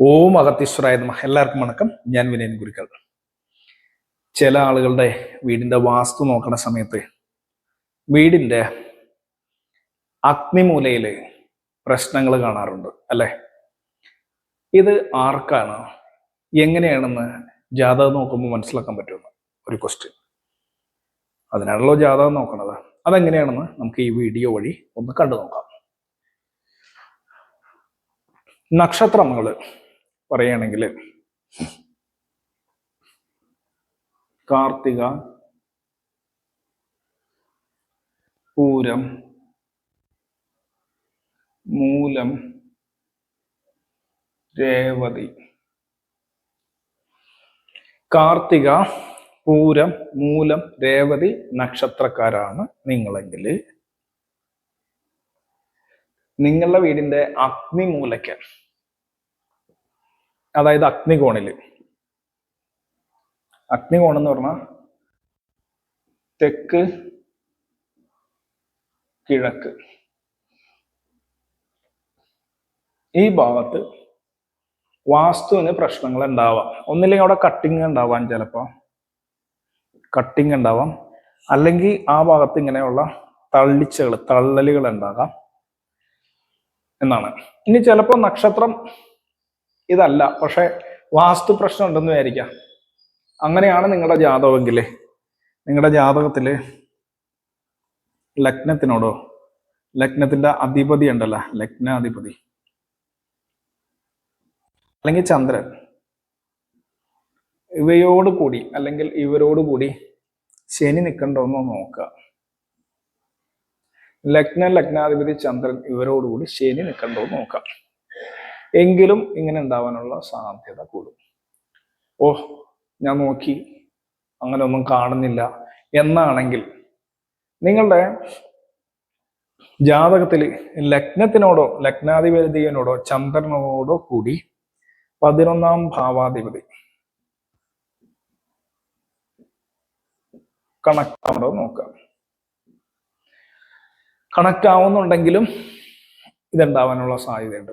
ഓം അഗത്തീശ്വരായ നമ. എല്ലാവർക്കും വണക്കം. ഞാൻ വിനയൻ ഗുരുക്കൾ ചില ആളുകളുടെ വീടിന്റെ വാസ്തു നോക്കുന്ന സമയത്ത് വീടിന്റെ അഗ്നിമൂലയിൽ പ്രശ്നങ്ങൾ കാണാറുണ്ട് അല്ലെ? ഇത് ആർക്കാണ്? എങ്ങനെയാണെന്ന് ജാതകം നോക്കുമ്പോൾ മനസ്സിലാക്കാൻ പറ്റുമെന്ന് ഒരു ക്വസ്റ്റ്യൻ അതിനാണല്ലോ ജാതകം നോക്കണത്. അതെങ്ങനെയാണെന്ന് നമുക്ക് ഈ വീഡിയോ വഴി ഒന്ന് കണ്ടു നോക്കാം. നക്ഷത്രങ്ങൾ പറയുകയാണെങ്കിൽ കാർത്തിക പൂരം മൂലം രേവതി കാർത്തിക പൂരം മൂലം രേവതി നക്ഷത്രക്കാരാണ് നിങ്ങളെങ്കിൽ. നിങ്ങളുടെ വീടിന്റെ അഗ്നി അഗ്നിമൂലയ്ക്ക് അതായത് അഗ്നികോണിൽ അഗ്നികോണം എന്ന് പറഞ്ഞാൽ തെക്ക് കിഴക്ക്. ഈ ഭാഗത്ത് വാസ്തുവിന് പ്രശ്നങ്ങൾ ഉണ്ടാവാം ഒന്നില്ലെങ്കിൽ അവിടെ കട്ടിങ് ഉണ്ടാവാൻ ചിലപ്പോ. കട്ടിങ് ഉണ്ടാവാം. അല്ലെങ്കിൽ ആ ഭാഗത്ത് ഇങ്ങനെയുള്ള തള്ളിച്ചകൾ തള്ളലുകൾ ഉണ്ടാകാം എന്നാണ്. ഇനി ചിലപ്പോൾ നക്ഷത്രം ഇതല്ല പക്ഷെ വാസ്തു പ്രശ്നം ഉണ്ടെന്ന് വിചാരിക്കാം. അങ്ങനെയാണ് നിങ്ങളുടെ ജാതകമെങ്കിൽ. നിങ്ങളുടെ ജാതകത്തിൽ ലഗ്നത്തിനോടോ ലഗ്നത്തിന്റെ അധിപതി ഉണ്ടല്ലോ ലഗ്നാധിപതി. അല്ലെങ്കിൽ ചന്ദ്രൻ. ഇവയോട് കൂടി അല്ലെങ്കിൽ ഇവരോട് കൂടി ശനി നിൽക്കണ്ടോന്നോ നോക്കുക. ലഗ്ന ലഗ്നാധിപതി ചന്ദ്രൻ ഇവരോടുകൂടി ശനി നിൽക്കണ്ടോ നോക്കാം എങ്കിലും ഇങ്ങനെ ഉണ്ടാവാനുള്ള സാധ്യത കൂടും. ഓ ഞാൻ നോക്കി. അങ്ങനെ ഒന്നും കാണുന്നില്ല. എന്നാണെങ്കിൽ നിങ്ങളുടെ ജാതകത്തിൽ ലഗ്നത്തിനോടോ ലഗ്നാധിപതിയോടോ ചന്ദ്രനോടോ കൂടി പതിനൊന്നാം ഭാവാധിപതി. കണക്ട് നോക്കാം. കണക്ട് ആവുന്നുണ്ടെങ്കിലും ഇതുണ്ടാവാനുള്ള സാധ്യതയുണ്ട്.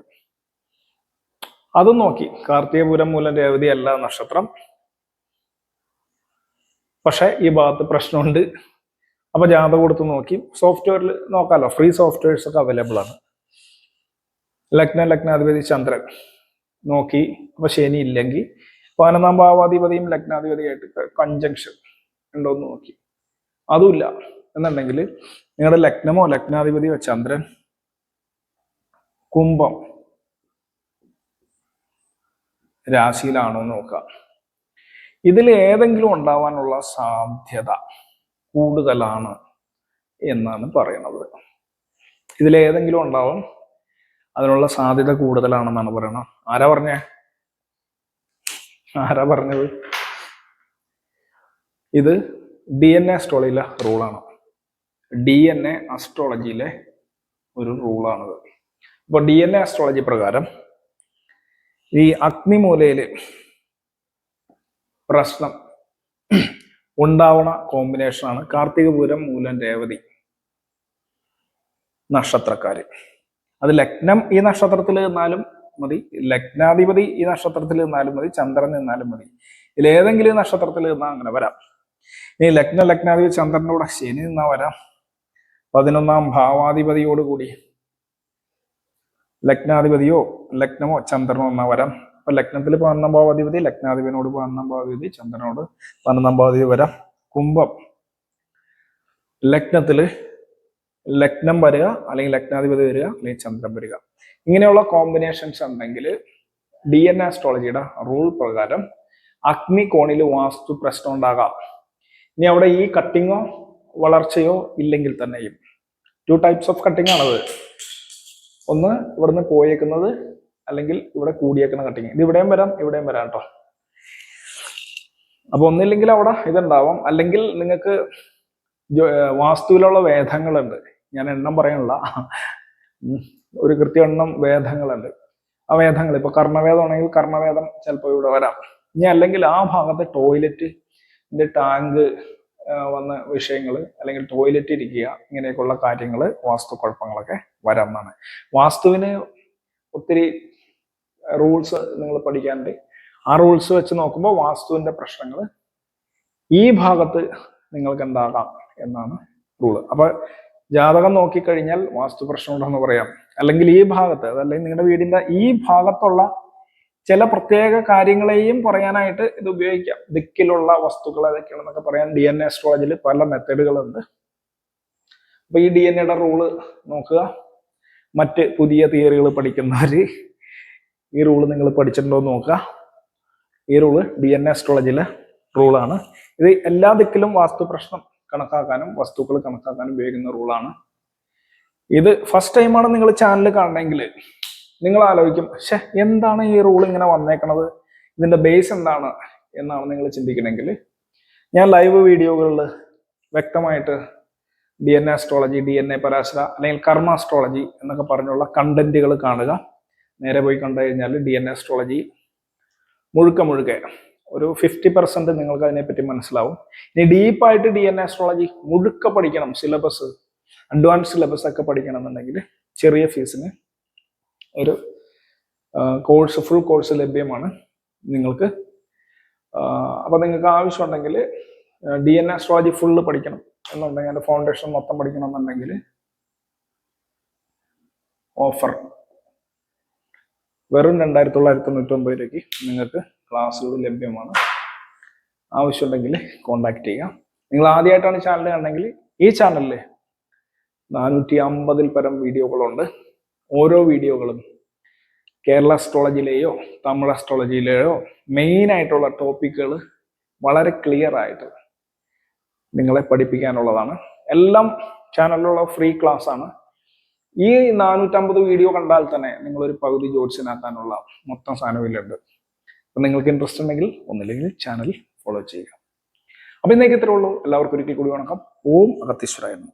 അതും നോക്കി. കാർത്തികപുരം മൂലം രേവതി അല്ല നക്ഷത്രം. പക്ഷെ ഈ ഭാഗത്ത് പ്രശ്നമുണ്ട്. അപ്പൊ ജാഥ കൊടുത്ത് നോക്കി. സോഫ്റ്റ്വെയറിൽ നോക്കാമല്ലോ ഫ്രീ സോഫ്റ്റ്വെയർസ് ഒക്കെ അവൈലബിൾ ആണ്. ലഗ്ന ലഗ്നാധിപതി ചന്ദ്രൻ. നോക്കി. അപ്പൊ ശനി ഇല്ലെങ്കിൽ പതിനൊന്നാം ഭാവാധിപതിയും ലഗ്നാധിപതിയായിട്ട് കൺജങ്ഷൻ ഉണ്ടോ എന്ന് നോക്കി. അതുമില്ല. എന്നുണ്ടെങ്കിൽ നിങ്ങളുടെ ലഗ്നമോ ലഗ്നാധിപതിയോ ചന്ദ്രൻ കുംഭം രാശിയിലാണോ എന്ന് ഇതിൽ ഏതെങ്കിലും ഉണ്ടാവാനുള്ള സാധ്യത കൂടുതലാണ് എന്നാണ് പറയുന്നത്. ഇതിലേതെങ്കിലും ഉണ്ടാവും അതിനുള്ള സാധ്യത കൂടുതലാണെന്നാണ് പറയുന്നത് ആരാ പറഞ്ഞേ? ആരാ പറഞ്ഞത്? ഇത് ഡി എൻ എ അസ്ട്രോളജിയിലെ റൂളാണ് ഡി എൻ എ അസ്ട്രോളജിയിലെ ഒരു റൂളാണിത് അപ്പോൾ ഡി എൻ എ അസ്ട്രോളജി പ്രകാരം ഈ അഗ്നിമൂലയിൽ പ്രശ്നം ഉണ്ടാവണ കോമ്പിനേഷനാണ് കാർത്തികപൂരം മൂലം രേവതി നക്ഷത്രക്കാര്. അത് ലഗ്നം ഈ നക്ഷത്രത്തിൽ നിന്നാലും മതി ലഗ്നാധിപതി ഈ നക്ഷത്രത്തിൽ നിന്നാലും മതി ചന്ദ്രൻ നിന്നാലും മതി. ഇതിലേതെങ്കിലും നക്ഷത്രത്തിൽ നിന്നാൽ അങ്ങനെ വരാം. ഇനി ലഗ്ന ലഗ്നാധിപതി ചന്ദ്രന്റെ കൂടെ ശനി നിന്നാ വരാം. പതിനൊന്നാം ഭാവാധിപതിയോടുകൂടി ലഗ്നാധിപതിയോ ലഗ്നമോ ചന്ദ്രനോ എന്നാ വരാം. അപ്പൊ ലഗ്നത്തിൽ പതിനൊന്നാം ഭാവാധിപതി ലഗ്നാധിപനോട് പതിനൊന്നാം ഭാവാധിപതി ചന്ദ്രനോട് പതിനൊന്നാം ഭാവാധിപതി വരാം. കുംഭം ലഗ്നത്തിൽ ലഗ്നം വരിക അല്ലെങ്കിൽ ലഗ്നാധിപതി വരിക അല്ലെങ്കിൽ ചന്ദ്രൻ വരിക. ഇങ്ങനെയുള്ള കോമ്പിനേഷൻസ് ഉണ്ടെങ്കിൽ ഡി എൻ ആസ്ട്രോളജിയുടെ റൂൾ പ്രകാരം അഗ്നി കോണിൽ വാസ്തു പ്രശ്നം ഉണ്ടാകാം. ഇനി അവിടെ ഈ കട്ടിങ്ങോ വളർച്ചയോ ഇല്ലെങ്കിൽ തന്നെയും. ടു ടൈപ്സ് ഓഫ് കട്ടിങ് ആണത് ഒന്ന് ഇവിടുന്ന് പോയേക്കുന്നത് അല്ലെങ്കിൽ ഇവിടെ കൂടിയേക്കുന്ന കട്ടിങ് ഇത് ഇവിടെയും വരാം ഇവിടെയും വരാം കേട്ടോ. അപ്പൊ ഒന്നില്ലെങ്കിൽ അവിടെ ഇതുണ്ടാവാം. അല്ലെങ്കിൽ നിങ്ങൾക്ക് വാസ്തുവിലുള്ള വേദങ്ങളുണ്ട്. ഞാൻ എണ്ണം പറയാനുള്ള. ഒരു കൃത്യ എണ്ണം വേദങ്ങളുണ്ട്. ആ വേദങ്ങൾ ഇപ്പൊ കർണവേദം ആണെങ്കിൽ കർണവേദം ചിലപ്പോൾ ഇവിടെ വരാം. ഇനി അല്ലെങ്കിൽ ആ ഭാഗത്ത് ടോയ്ലറ്റിന്റെ ടാങ്ക് വന്ന വിഷയങ്ങൾ അല്ലെങ്കിൽ ടോയ്ലറ്റ് ഇരിക്കുക ഇങ്ങനെയൊക്കെയുള്ള കാര്യങ്ങൾ വാസ്തു കുഴപ്പങ്ങളൊക്കെ വരാമെന്നാണ്. വാസ്തുവിന് ഒത്തിരി റൂൾസ് നിങ്ങൾ പഠിക്കാനുണ്ട്. ആ റൂൾസ് വെച്ച് നോക്കുമ്പോൾ വാസ്തുവിന്റെ പ്രശ്നങ്ങൾ ഈ ഭാഗത്ത് നിങ്ങൾക്ക് എന്താകാം എന്നാണ് റൂൾ അപ്പൊ ജാതകം നോക്കിക്കഴിഞ്ഞാൽ വാസ്തു പ്രശ്നമുണ്ടെന്ന് പറയാം. അല്ലെങ്കിൽ ഈ ഭാഗത്ത് അതല്ലെങ്കിൽ നിങ്ങളുടെ വീടിന്റെ ഈ ഭാഗത്തുള്ള ചില പ്രത്യേക കാര്യങ്ങളെയും പറയാനായിട്ട് ഇത് ഉപയോഗിക്കാം. ദിക്കിലുള്ള വസ്തുക്കൾ ഏതൊക്കെയാണെന്നൊക്കെ പറയാൻ ഡി എൻ എ അസ്ട്രോളജിയിൽ പല മെത്തേഡുകളുണ്ട് അപ്പൊ ഈ ഡി എൻ എയുടെ റൂൾ നോക്കുക. മറ്റ് പുതിയ തിയറികൾ പഠിക്കുന്നവര് ഈ റൂൾ നിങ്ങൾ പഠിച്ചിട്ടുണ്ടോ എന്ന് നോക്കുക. ഈ റൂൾ ഡി എൻ എ അസ്ട്രോളജിയിലെ റൂളാണ് ഇത് എല്ലാ ദിക്കിലും വാസ്തു പ്രശ്നം കണക്കാക്കാനും വസ്തുക്കൾ കണക്കാക്കാനും ഉപയോഗിക്കുന്ന റൂളാണ് ഇത് ഫസ്റ്റ് ടൈമാണ് നിങ്ങൾ ചാനൽ കാണണമെങ്കിൽ നിങ്ങൾ ആലോചിക്കും പക്ഷെ എന്താണ് ഈ റൂൾ ഇങ്ങനെ വന്നേക്കണത്? ഇതിന്റെ ബേസ് എന്താണ് എന്നാണ് നിങ്ങൾ ചിന്തിക്കണമെങ്കിൽ ഞാൻ ലൈവ് വീഡിയോകളിൽ വ്യക്തമായിട്ട് D N A astrology D N A Parashara അല്ലെങ്കിൽ കർമ്മ അസ്ട്രോളജി എന്നൊക്കെ പറഞ്ഞുള്ള കണ്ടന്റുകൾ കാണുക. നേരെ പോയി കണ്ടു കഴിഞ്ഞാൽ ഡി എൻ എ അസ്ട്രോളജി മുഴുക്ക മുഴുക്കെ ഒരു ഫിഫ്റ്റി പെർസെന്റ് നിങ്ങൾക്ക് അതിനെപ്പറ്റി മനസ്സിലാവും. ഇനി ഡീപ്പായിട്ട് ഡി എൻ ആസ്ട്രോളജി മുഴുക്ക പഠിക്കണം സിലബസ് അഡ്വാൻസ് സിലബസ് ഒക്കെ പഠിക്കണം എന്നുണ്ടെങ്കിൽ ചെറിയ ഫീസിന് ഒരു കോഴ്സ് ഫുൾ കോഴ്സ് ലഭ്യമാണ് നിങ്ങൾക്ക്. അപ്പൊ നിങ്ങൾക്ക് ആവശ്യമുണ്ടെങ്കിൽ ഡി എൻ ആസ്ട്രോളജി ഫുള്ള് പഠിക്കണം എന്നുണ്ടെങ്കിൽ അതിന്റെ ഫൗണ്ടേഷൻ മൊത്തം പഠിക്കണം എന്നുണ്ടെങ്കിൽ ഓഫർ വെറും രണ്ടായിരത്തി തൊള്ളായിരത്തി തൊണ്ണൂറ്റി ഒമ്പത് രൂപയ്ക്ക് നിങ്ങൾക്ക് ക്ലാസ്സുകൾ ലഭ്യമാണ്. ആവശ്യമുണ്ടെങ്കിൽ കോണ്ടാക്ട് ചെയ്യാം. നിങ്ങൾ ആദ്യമായിട്ടാണ് ചാനൽ കണ്ടെങ്കിൽ ഈ ചാനലിൽ നാനൂറ്റി അമ്പതിൽ പരം വീഡിയോകളുണ്ട്. ഓരോ വീഡിയോകളും കേരള അസ്ട്രോളജിയിലെയോ തമിഴ് അസ്ട്രോളജിയിലെയോ മെയിൻ ആയിട്ടുള്ള ടോപ്പിക്കുകൾ വളരെ ക്ലിയർ ആയിട്ട് നിങ്ങളെ പഠിപ്പിക്കാനുള്ളതാണ്. എല്ലാം ചാനലിലുള്ള ഫ്രീ ക്ലാസ് ആണ്. ഈ നാനൂറ്റമ്പത് വീഡിയോ കണ്ടാൽ തന്നെ നിങ്ങളൊരു പകുതി ജോഡ്സിനാക്കാനുള്ള മൊത്തം സാധനമില്ലുണ്ട് അപ്പം നിങ്ങൾക്ക് ഇൻട്രസ്റ്റ് ഉണ്ടെങ്കിൽ ഒന്നില്ലെങ്കിൽ ചാനൽ ഫോളോ ചെയ്യുക. അപ്പം ഇന്നേക്ക് ഇത്രേ ഉള്ളൂ. എല്ലാവർക്കും ഒരിക്കൽ കൂടി വണക്കം. ഓം അഗത്തീശ്വര എന്ന്